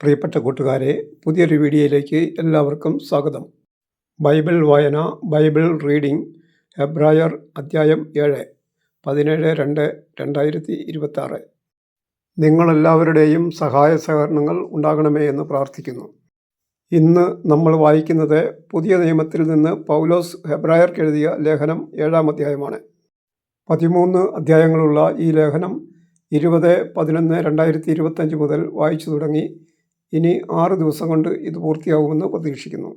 പ്രിയപ്പെട്ട കൂട്ടുകാരെ പുതിയൊരു വീഡിയോയിലേക്ക് എല്ലാവർക്കും സ്വാഗതം. ബൈബിൾ വായന ബൈബിൾ റീഡിംഗ് ഹെബ്രായർ അധ്യായം ഏഴ് പതിനേഴ് രണ്ട് രണ്ടായിരത്തി ഇരുപത്താറ്. നിങ്ങളെല്ലാവരുടെയും സഹായ സഹകരണങ്ങൾ ഉണ്ടാകണമേ എന്ന് പ്രാർത്ഥിക്കുന്നു. ഇന്ന് നമ്മൾ വായിക്കുന്നത് പുതിയ നിയമത്തിൽ നിന്ന് പൗലോസ് ഹെബ്രായർക്ക് എഴുതിയ ലേഖനം ഏഴാം അധ്യായമാണ്. പതിമൂന്ന് അധ്യായങ്ങളുള്ള ഈ ലേഖനം ഇരുപത് പതിനൊന്ന് രണ്ടായിരത്തി ഇരുപത്തഞ്ച് മുതൽ വായിച്ചു തുടങ്ങി ഇനി ആറ് ദിവസം കൊണ്ട് ഇത് പൂർത്തിയാകുമെന്ന് പ്രതീക്ഷിക്കുന്നു.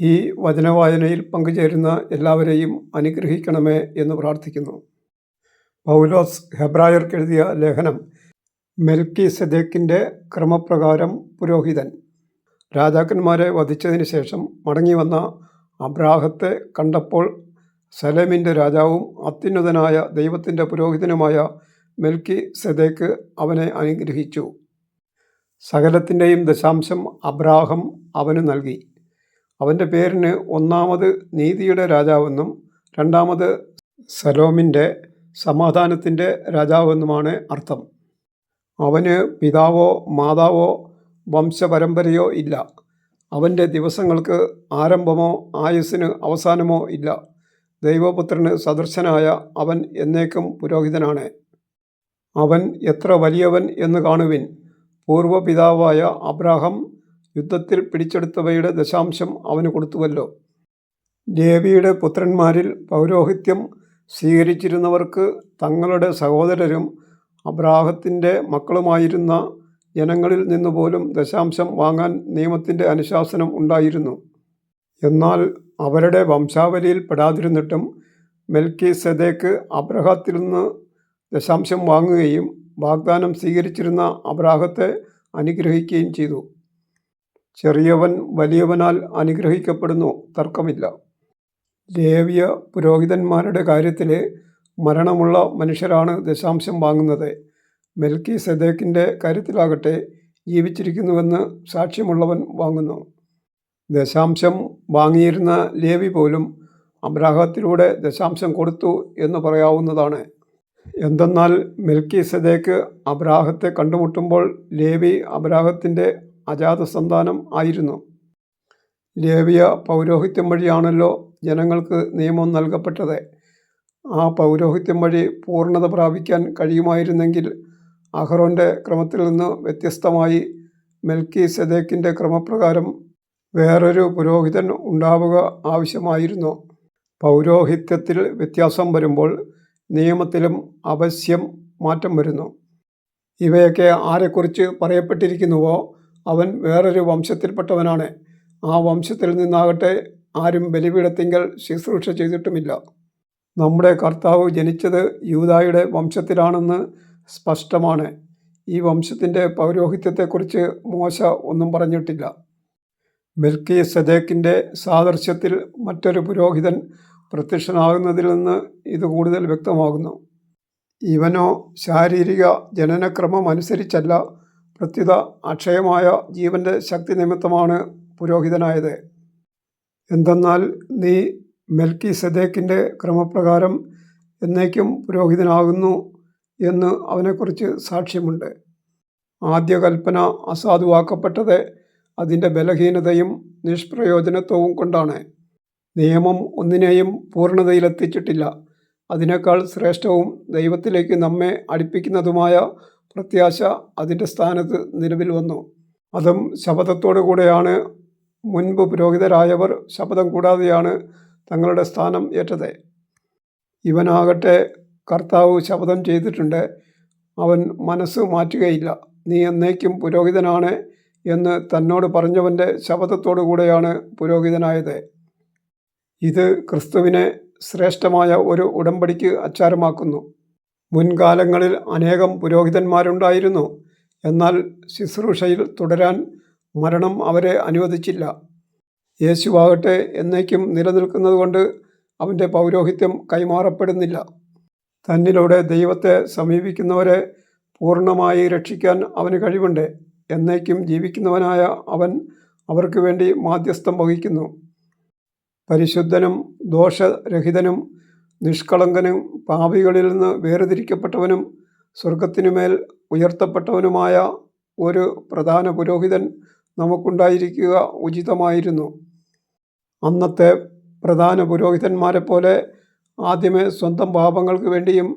ഈ വചനവായനയിൽ പങ്കുചേരുന്ന എല്ലാവരെയും അനുഗ്രഹിക്കണമേ എന്ന് പ്രാർത്ഥിക്കുന്നു. പൗലോസ് ഹെബ്രായർക്ക് എഴുതിയ ലേഖനം മെൽക്കി സെദേക്കിന്റെ ക്രമപ്രകാരം പുരോഹിതൻ. രാജാക്കന്മാരെ വധിച്ചതിന് ശേഷം മടങ്ങി വന്ന അബ്രാഹത്തെ കണ്ടപ്പോൾ സലേമിന്റെ രാജാവും അത്യുന്നതനായ ദൈവത്തിന്റെ പുരോഹിതനുമായ മെൽക്കി സെദേക്ക് അവനെ അനുഗ്രഹിച്ചു. സകലത്തിന്റെയും ദശാംശം അബ്രാഹം അവന് നൽകി. അവന്റെ പേരിന് ഒന്നാമത് നീതിയുടെ രാജാവെന്നും രണ്ടാമത് സലോമിന്റെ സമാധാനത്തിന്റെ രാജാവെന്നുമാണ് അർത്ഥം. അവന് പിതാവോ മാതാവോ വംശപരമ്പരയോ ഇല്ല. അവന്റെ ദിവസങ്ങൾക്ക് ആരംഭമോ ആയുസ്സിന് അവസാനമോ ഇല്ല. ദൈവപുത്രന് സദൃശനായ അവൻ എന്നേക്കും പുരോഹിതനാണ്. അവൻ എത്ര വലിയവൻ എന്ന് കാണുവിൻ. പൂർവപിതാവായ അബ്രാഹം യുദ്ധത്തിൽ പിടിച്ചെടുത്തവയുടെ ദശാംശം അവന് കൊടുത്തുവല്ലോ. ലേവിയുടെ പുത്രന്മാരിൽ പൗരോഹിത്യം സ്വീകരിച്ചിരുന്നവർക്ക് തങ്ങളുടെ സഹോദരരും അബ്രാഹത്തിന്റെ മക്കളുമായിരുന്ന ജനങ്ങളിൽ നിന്നുപോലും ദശാംശം വാങ്ങാൻ നിയമത്തിന്റെ അനുശാസനം ഉണ്ടായിരുന്നു. എന്നാൽ അവരുടെ വംശാവലിയിൽ പെടാതിരുന്നിട്ടും മെൽക്കി സെദേക്ക് അബ്രഹത്തിൽ നിന്ന് ദശാംശം വാങ്ങുകയും വാഗ്ദാനം സ്വീകരിച്ചിരുന്ന അബ്രാഹത്തെ അനുഗ്രഹിക്കുകയും ചെയ്തു. ചെറിയവൻ വലിയവനാൽ അനുഗ്രഹിക്കപ്പെടുന്നു തർക്കമില്ല. ലേവിയ പുരോഹിതന്മാരുടെ കാര്യത്തിൽ മരണമുള്ള മനുഷ്യരാണ് ദശാംശം വാങ്ങുന്നത്. മെൽക്കി സെദേക്കിന്റെ കാര്യത്തിലാകട്ടെ ജീവിച്ചിരിക്കുന്നുവെന്ന് സാക്ഷ്യമുള്ളവൻ വാങ്ങുന്നു. ദശാംശം വാങ്ങിയിരുന്ന ലേവി പോലും അബ്രാഹത്തിലൂടെ ദശാംശം കൊടുത്തു എന്ന് പറയാവുന്നതാണ്. എന്തെന്നാൽ മെൽക്കി സെദേക്ക് അബ്രാഹത്തെ കണ്ടുമുട്ടുമ്പോൾ ലേവി അബ്രാഹത്തിന്റെ അജാത സന്താനം ആയിരുന്നു. ലേവിയ പൗരോഹിത്യം വഴിയാണല്ലോ ജനങ്ങൾക്ക് നിയമം നൽകപ്പെട്ടത്. ആ പൗരോഹിത്യം വഴി പൂർണത പ്രാപിക്കാൻ കഴിയുമായിരുന്നെങ്കിൽ അഹ്റോന്റെ ക്രമത്തിൽ നിന്ന് വ്യത്യസ്തമായി മെൽക്കി സെദേക്കിന്റെ ക്രമപ്രകാരം വേറൊരു പുരോഹിതൻ ഉണ്ടാവുക ആവശ്യമായിരുന്നു. പൗരോഹിത്യത്തിൽ വ്യത്യാസം വരുമ്പോൾ നിയമത്തിലും അവശ്യം മാറ്റം വരുന്നു. ഇവയൊക്കെ ആരെക്കുറിച്ച് പറയപ്പെട്ടിരിക്കുന്നുവോ? അവൻ വേറൊരു വംശത്തിൽപ്പെട്ടവനാണ്. ആ വംശത്തിൽ നിന്നാകട്ടെ ആരും ബലിപീഠത്തിങ്കൽ ശുശ്രൂഷ ചെയ്തിട്ടുമില്ല. നമ്മുടെ കർത്താവ് ജനിച്ചത് യൂതായുടെ വംശത്തിലാണെന്ന് സ്പഷ്ടമാണ്. ഈ വംശത്തിന്റെ പൗരോഹിത്യത്തെക്കുറിച്ച് മോശ ഒന്നും പറഞ്ഞിട്ടില്ല. മെൽക്കി സദേക്കിന്റെ സാദൃശ്യത്തിൽ മറ്റൊരു പുരോഹിതൻ പ്രത്യക്ഷനാകുന്നതിൽ നിന്ന് ഇത് കൂടുതൽ വ്യക്തമാകുന്നു. ഇവനോ ശാരീരിക ജനനക്രമം അനുസരിച്ചല്ല പ്രത്യുത അക്ഷയമായ ജീവന്റെ ശക്തി നിമിത്തമാണ് പുരോഹിതനായത്. എന്തെന്നാൽ നീ മെൽക്കി സദേക്കിന്റെ ക്രമപ്രകാരം എന്നേക്കും പുരോഹിതനാകുന്നു എന്ന് അവനെക്കുറിച്ച് സാക്ഷ്യമുണ്ട്. ആദ്യ കൽപ്പന അസാധുവാക്കപ്പെട്ടത് അതിന്റെ ബലഹീനതയും നിഷ്പ്രയോജനത്വവും കൊണ്ടാണ്. നിയമം ഒന്നിനെയും പൂർണതയിലെത്തിച്ചിട്ടില്ല. അതിനേക്കാൾ ശ്രേഷ്ഠവും ദൈവത്തിലേക്ക് നമ്മെ അടുപ്പിക്കുന്നതുമായ പ്രത്യാശ അതിന്റെ സ്ഥാനത്ത് നിലവിൽ വന്നു. അതും ശപഥത്തോടു കൂടെയാണ് മുൻപ് പുരോഹിതരായവർ ശപഥം കൂടാതെയാണ് തങ്ങളുടെ സ്ഥാനം ഏറ്റത്. ഇവനാകട്ടെ കർത്താവ് ശപഥം ചെയ്തിട്ടുണ്ട്. അവൻ മനസ്സ് മാറ്റുകയില്ല. നീ എന്നേക്കും പുരോഹിതനാണ് എന്ന് തന്നോട് പറഞ്ഞവന്റെ ശപഥത്തോടു കൂടെയാണ് പുരോഹിതനായത്. ഇത് ക്രിസ്തുവിനെ ശ്രേഷ്ഠമായ ഒരു ഉടമ്പടിക്ക് അച്ചാരമാക്കുന്നു. മുൻകാലങ്ങളിൽ അനേകം പുരോഹിതന്മാരുണ്ടായിരുന്നു. എന്നാൽ ശുശ്രൂഷയിൽ തുടരാൻ മരണം അവരെ അനുവദിച്ചില്ല. യേശുവാകട്ടെ എന്നേക്കും നിലനിൽക്കുന്നതുകൊണ്ട് അവന്റെ പൗരോഹിത്യം കൈമാറപ്പെടുന്നില്ല. തന്നിലൂടെ ദൈവത്തെ സമീപിക്കുന്നവരെ പൂർണമായി രക്ഷിക്കാൻ അവന് കഴിവുണ്ട്. എന്നേക്കും ജീവിക്കുന്നവനായ അവൻ അവർക്ക് വേണ്ടി മാധ്യസ്ഥം വഹിക്കുന്നു. പരിശുദ്ധനും ദോഷരഹിതനും നിഷ്കളങ്കനും പാപികളിൽ നിന്ന് വേർതിരിക്കപ്പെട്ടവനും സ്വർഗത്തിനുമേൽ ഉയർത്തപ്പെട്ടവനുമായ ഒരു പ്രധാന പുരോഹിതൻ നമുക്കുണ്ടായിരിക്കുക ഉചിതമായിരുന്നു. അന്നത്തെ പ്രധാന പുരോഹിതന്മാരെ പോലെ ആദ്യമേ സ്വന്തം പാപങ്ങൾക്ക് വേണ്ടിയും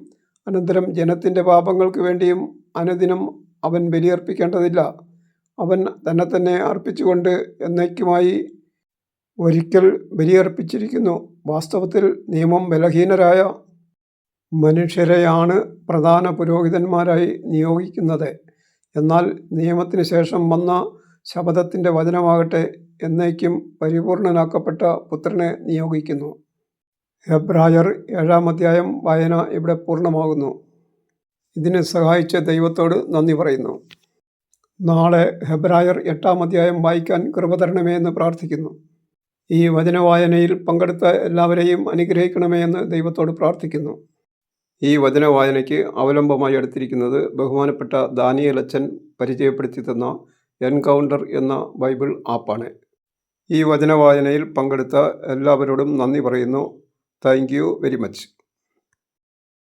അനന്തരം ജനത്തിന്റെ പാപങ്ങൾക്ക് വേണ്ടിയും അനുദിനം അവൻ ബലിയർപ്പിക്കേണ്ടതില്ല. അവൻ തന്നെ തന്നെ അർപ്പിച്ചുകൊണ്ട് എന്നേക്കുമായി ഒരിക്കൽ ബലിയർപ്പിച്ചിരിക്കുന്നു. വാസ്തവത്തിൽ നിയമം ബലഹീനരായ മനുഷ്യരെയാണ് പ്രധാന പുരോഹിതന്മാരായി നിയോഗിക്കുന്നത്. എന്നാൽ നിയമത്തിന് ശേഷം വന്ന ശപഥത്തിന്റെ വചനമാകട്ടെ എന്നേക്കും പരിപൂർണനാക്കപ്പെട്ട പുത്രനെ നിയോഗിക്കുന്നു. ഹെബ്രായർ ഏഴാം അധ്യായം വായന ഇവിടെ പൂർണമാകുന്നു. ഇതിനെ സഹായിച്ച ദൈവത്തോട് നന്ദി പറയുന്നു. നാളെ ഹെബ്രായർ എട്ടാം അധ്യായം വായിക്കാൻ കൃപ തരണമേ എന്ന് പ്രാർത്ഥിക്കുന്നു. ഈ വചനവായനയിൽ പങ്കെടുത്ത എല്ലാവരെയും അനുഗ്രഹിക്കണമേ എന്ന് ദൈവത്തോട് പ്രാർത്ഥിക്കുന്നു. ഈ വചനവായനയ്ക്ക് അവലംബമായി എടുത്തിരിക്കുന്നത് ബഹുമാനപ്പെട്ട ദാനിയേൽ അച്ഛൻ പരിചയപ്പെടുത്തി തന്ന എൻകൗണ്ടർ എന്ന ബൈബിൾ ആപ്പാണ്. ഈ വചനവായനയിൽ പങ്കെടുത്ത എല്ലാവരോടും നന്ദി പറയുന്നു. Thank you very much.